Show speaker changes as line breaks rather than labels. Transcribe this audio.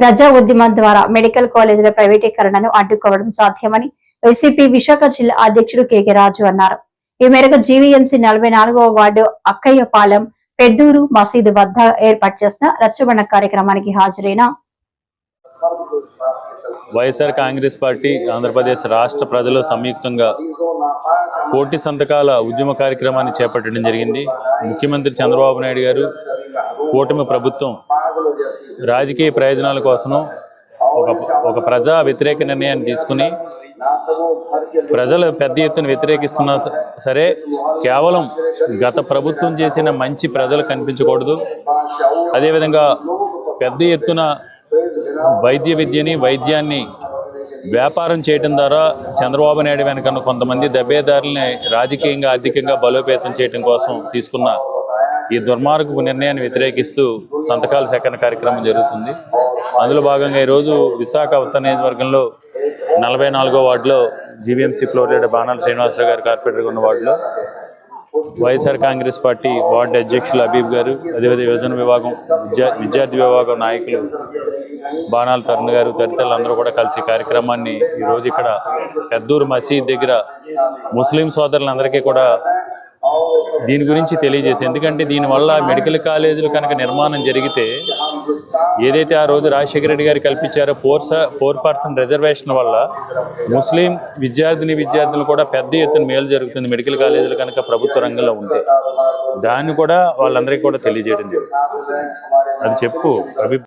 ప్రజా ఉద్యమం ద్వారా మెడికల్ కాలేజీల ప్రైవేటీకరణను అడ్డుకోవడం సాధ్యమని వైసీపీ విశాఖ జిల్లా అధ్యక్షుడు కెకె రాజు అన్నారు. ఈ మేరకు జీవీఎంసీ నలభై నాలుగవ వార్డు అక్కయ్యపాలెం పెద్దూరు మసీదు వద్ద ఏర్పాటు చేసిన రచ్చబండ కార్యక్రమానికి హాజరైన
వైఎస్ఆర్ కాంగ్రెస్ పార్టీ ఆంధ్రప్రదేశ్ రాష్ట్ర ప్రజలు సంయుక్తంగా కోటి సంతకాల ఉద్యమ కార్యక్రమాన్ని చేపట్టడం జరిగింది. ముఖ్యమంత్రి చంద్రబాబు నాయుడు గారు కూటమి ప్రభుత్వం రాజకీయ ప్రయోజనాల కోసం ఒక ఒక ప్రజా వ్యతిరేక నిర్ణయాన్ని తీసుకుని ప్రజలు పెద్ద ఎత్తున వ్యతిరేకిస్తున్నా సరే కేవలం గత ప్రభుత్వం చేసిన మంచి ప్రజలు కనిపించకూడదు. అదేవిధంగా పెద్ద ఎత్తున వైద్య విద్యని వైద్యాన్ని వ్యాపారం చేయడం ద్వారా చంద్రబాబు నాయుడు వెనకన్న కొంతమంది దెబ్బేదారుల్ని రాజకీయంగా ఆర్థికంగా బలోపేతం చేయడం కోసం తీసుకున్న ఈ దుర్మార్గపు నిర్ణయాన్ని వ్యతిరేకిస్తూ సంతకాల సేకరణ కార్యక్రమం జరుగుతుంది. అందులో భాగంగా ఈరోజు విశాఖ ఉత్తర నియోజకవర్గంలో నలభై నాలుగో వార్డులో జీవీఎంసీ ఫ్లోర్ లీడర్ బాణాల శ్రీనివాసరావు గారు కార్పొరేటర్గా ఉన్న వార్డులో వైఎస్ఆర్ కాంగ్రెస్ పార్టీ వార్డు అధ్యక్షులు అబీబ్ గారు అదేవిధంగా యువజన విభాగం విద్యా విద్యార్థి విభాగం నాయకులు బాణాల తరుణ్ గారు తదితరులందరూ కూడా కలిసి ఈ కార్యక్రమాన్ని ఈరోజు ఇక్కడ పెద్దూరు మసీద్ దగ్గర ముస్లిం సోదరులందరికీ కూడా దీని గురించి తెలియజేసి ఎందుకంటే దీనివల్ల మెడికల్ కాలేజీలు కనుక నిర్మాణం జరిగితే ఏదైతే ఆ రోజు రాజశేఖర రెడ్డి గారు కల్పించారో ఫోర్ ఫోర్ పర్సెంట్ రిజర్వేషన్ వల్ల ముస్లిం విద్యార్థిని విద్యార్థులు కూడా పెద్ద ఎత్తున మేలు జరుగుతుంది మెడికల్ కాలేజీలు కనుక ప్రభుత్వ రంగంలో ఉంటే. దాన్ని కూడా వాళ్ళందరికీ కూడా తెలియజేయడం జరుగుతుంది అది చెప్పు అభి